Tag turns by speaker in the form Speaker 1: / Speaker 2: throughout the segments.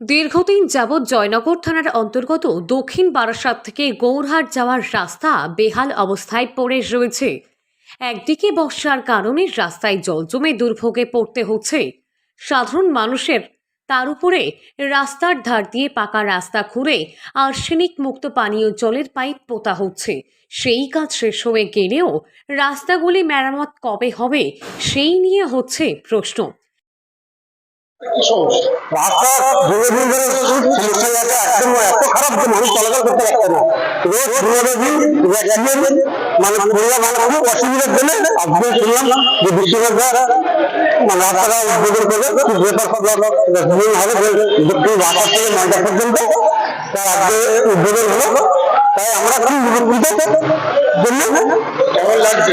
Speaker 1: দীর্ঘদিন যাবৎ জয়নগর থানার অন্তর্গত দক্ষিণ বারাসাত থেকে গৌরহাট যাওয়ার রাস্তা বেহাল অবস্থায় পড়ে রয়েছে। একদিকে বর্ষার কারণে রাস্তায় জল জমে দুর্ভোগে পড়তে হচ্ছে। সাধারণ মানুষের তার উপরে রাস্তার ধার দিয়ে পাকা রাস্তা খুঁড়ে আর্সেনিক মুক্ত পানীয় জলের পাইপ পোতা হচ্ছে। সেই কাজ শেষ হয়ে গেলেও রাস্তাগুলি মেরামত কবে হবে সেই নিয়ে হচ্ছে প্রশ্ন।
Speaker 2: রাস্তা ধরে এত খারাপ যে মানুষ চলাচল করতে পারছে না। রোজ দিন মানে পরিবার মানে খুব অসুবিধার জন্য আজকে শুনলাম যে বিশ্বকর্মা মানে রাস্তাটা উদ্বোধন ব্যাপার সব হবে দক্ষিণ বাসার থেকে নয়টা পর্যন্ত, তার উদ্বোধন হলো। তাই আমরা জন্য
Speaker 3: কেমন লাগছে?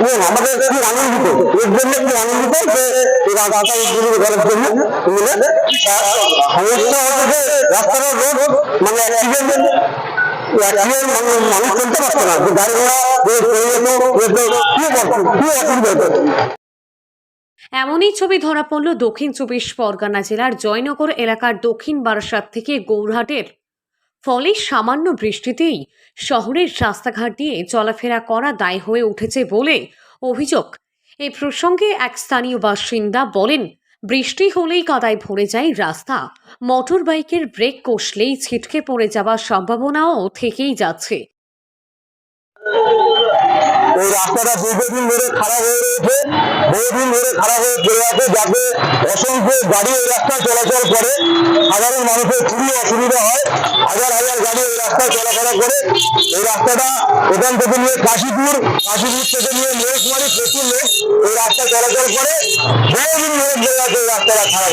Speaker 2: ও, আমাদের খুব আনন্দিত। এর জন্য খুব আনন্দিত যে এই রাস্তাটা উদ্বোধন করার জন্য মিলে সমস্যা হচ্ছে যে রাস্তাটা রোড মানে অ্যাক্সিডেন্ট অ্যাক্সিডেন্ট মানুষ চলতে পারছে না। গাড়ি ঘোড়া যে চলে যেত যেত খুব অসু- খুব অসুবিধা হতো
Speaker 1: এমনই ছবি ধরা পড়ল দক্ষিণ চব্বিশ পরগনা জেলার জয়নগর এলাকার দক্ষিণ বারাসাত থেকে গৌরহাটের ফলে সামান্য বৃষ্টিতেই শহরের রাস্তাঘাট দিয়ে চলাফেরা করা দায় হয়ে উঠেছে বলে অভিযোগ। এ প্রসঙ্গে এক স্থানীয় বাসিন্দা বলেন, বৃষ্টি হলেই কাদায় ভরে যায় রাস্তা। মোটর বাইকের ব্রেক কষলেই ছিটকে পড়ে যাওয়ার সম্ভাবনাও থেকেই যাচ্ছে।
Speaker 2: এই রাস্তাটা ধরে খারাপ হয়ে রয়েছে। যাতে গাড়ি এই রাস্তায় চলাচল করে। খুবই অসুবিধা হয়। হাজার হাজার গাড়ি এই রাস্তায় চলাফেরা করে। এই রাস্তাটা এখান থেকে নিয়ে কাশীপুর কাশীপুর থেকে নিয়ে রাস্তায় চলাচল করে। রাস্তাটা খারাপ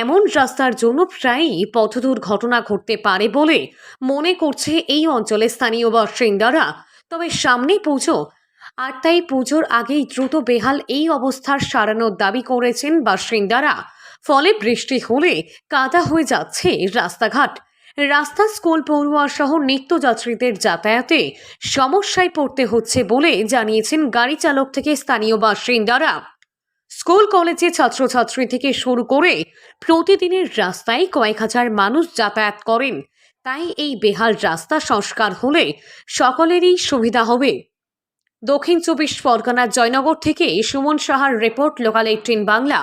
Speaker 1: এমন রাস্তার জন্য প্রায়ই পথ দুর্ঘটনা ঘটতে পারে বলে মনে করছে এই অঞ্চলের স্থানীয় বাসিন্দারা। তবে সামনে পুজো। আর তাই পুজোর আগেই দ্রুত বেহাল এই অবস্থার সারানোর দাবি করেছেন বাসিন্দারা। ফলে বৃষ্টি হলে কাদা হয়ে যাচ্ছে রাস্তাঘাট। রাস্তা, স্কুল, পড়ুয়া সহ নিত্যযাত্রীদের যাতায়াতে সমস্যায় পড়তে হচ্ছে বলে জানিয়েছেন গাড়ি চালক থেকে স্থানীয় বাসিন্দারা। স্কুল, কলেজে ছাত্রছাত্রী থেকে শুরু করে প্রতিদিনের রাস্তায় কয়েক হাজার মানুষ যাতায়াত করেন। তাই এই বেহাল রাস্তা সংস্কার হলে সকলেরই সুবিধা হবে। দক্ষিণ চব্বিশ পরগনার জয়নগর থেকে সুমন সাহার রিপোর্ট লোকাল এইটিন বাংলা।